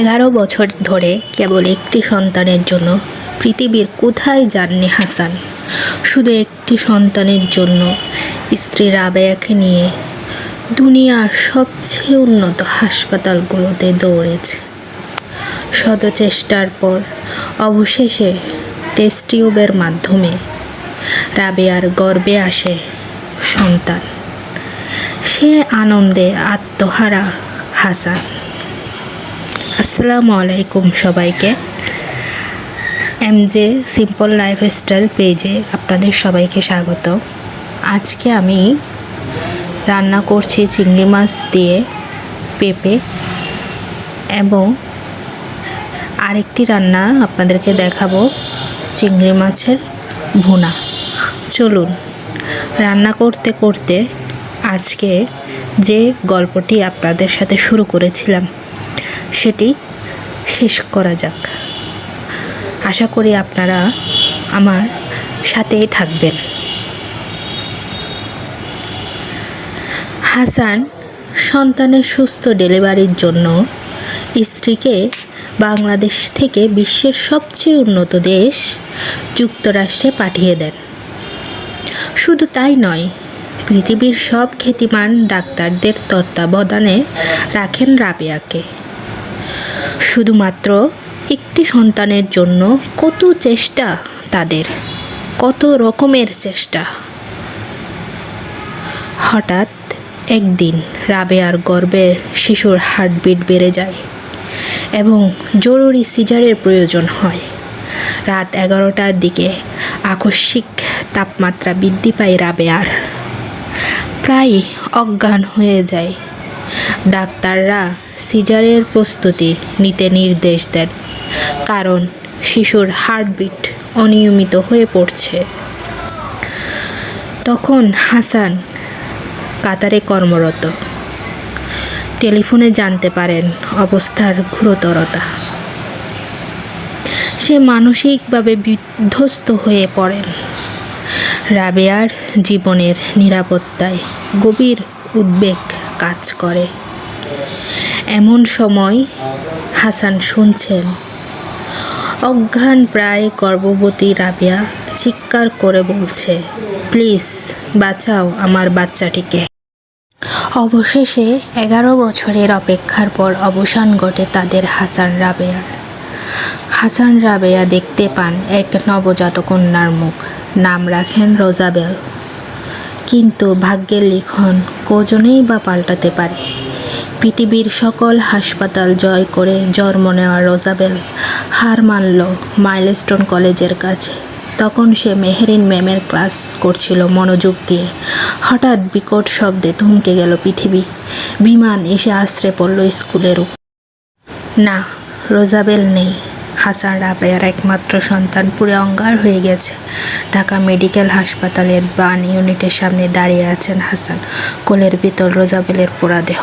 এগারো বছর ধরে কেবল একটি সন্তানের জন্য পৃথিবীর কোথায় যাননি হাসান? শুধু একটি সন্তানের জন্য স্ত্রী রাবেয়াকে নিয়ে দুনিয়ার সবচেয়ে উন্নত হাসপাতালগুলোতে দৌড়েছে। শত চেষ্টার পর অবশেষে টেস্ট টিউবের মাধ্যমে রাবেয়ার গর্বে আসে সন্তান। সে আনন্দে আত্মহারা হাসান। আসসালামু আলাইকুম সবাইকে। এমজে সিম্পল লাইফস্টাইল পেজে আপনাদের সবাইকে স্বাগত। আজকে আমি রান্না করছি চিংড়ি মাছ দিয়ে পেঁপে এবং আরেকটি রান্না আপনাদেরকে দেখাবো, চিংড়ি মাছের ভুনা। চলুন, রান্না করতে করতে আজকে যে গল্পটি আপনাদের সাথে শুরু করেছিলাম সেটি শেষ করা যাক। আশা করি আপনারা আমার সাথেই থাকবেন। হাসান সন্তানের সুস্থ ডেলিভারির জন্য স্ত্রীকে বাংলাদেশ থেকে বিশ্বের সবচেয়ে উন্নত দেশ যুক্তরাষ্ট্রে পাঠিয়ে দেন। শুধু তাই নয়, পৃথিবীর সব খ্যাতিমান ডাক্তারদের তত্ত্বাবধানে রাখেন রাবেয়াকে। শুধুমাত্র একটি সন্তানের জন্য কত চেষ্টা তাদের? কত রকমের চেষ্টা? হঠাৎ একদিন রাবেয়ার গর্ভের শিশুর হার্টবিট বেড়ে যায় এবং জরুরি সিজারের প্রয়োজন হয়। রাত এগারোটার দিকে আকস্মিক তাপমাত্রা বৃদ্ধি পায় রাবেয়ার। প্রায় অজ্ঞান হয়ে যায় ডাক্তাররা সিজারের প্রস্তুতি নিতে নির্দেশ দেন, কারণ শিশুর হার্টবিট অনিয়মিত হয়ে পড়ছে। তখন হাসান কাতারে কর্মরত। টেলিফোনে জানতে পারেন অবস্থার গুরুতরতা। সে মানসিকভাবে বিধ্বস্ত হয়ে পড়েন। রাবেয়ার জীবনের নিরাপত্তায় গভীর উদ্বেগ কাজ করে। এমন সময় হাসান শুনছেন, অজ্ঞান প্রায় গর্ভবতী রাবিয়া চিৎকার করে বলছে, প্লিজ বাঁচাও আমার বাচ্চাটিকে। অবশেষে এগারো বছরের অপেক্ষার পর অবসান ঘটে তাদের হাসান রাবেয়ার। হাসান রাবেয়া দেখতে পান এক নবজাত কন্যার মুখ। নাম রাখেন রোজাবেল। কিন্তু ভাগ্যের লিখন কজনেই বা পাল্টাতে পারে। পৃথিবীর সকল হাসপাতাল জয় করে জন্ম নেওয়া রোজাবেল হার মানল মাইলস্টোন কলেজের কাছে। তখন সে মেহেরিন ম্যামের ক্লাস করছিল মনোযোগ দিয়ে। হঠাৎ বিকট শব্দে থমকে গেল পৃথিবী। বিমান এসে আশ্রে পড়ল স্কুলের উপর। না, রোজাবেল নেই। হাসান রাবেয়ার একমাত্র সন্তান পুরে অঙ্গার হয়ে গেছে। ঢাকা মেডিকেল হাসপাতালের বান ইউনিটের সামনে দাঁড়িয়ে আছেন হাসান। কোলের ভিতর রোজাবেলের পোড়া দেহ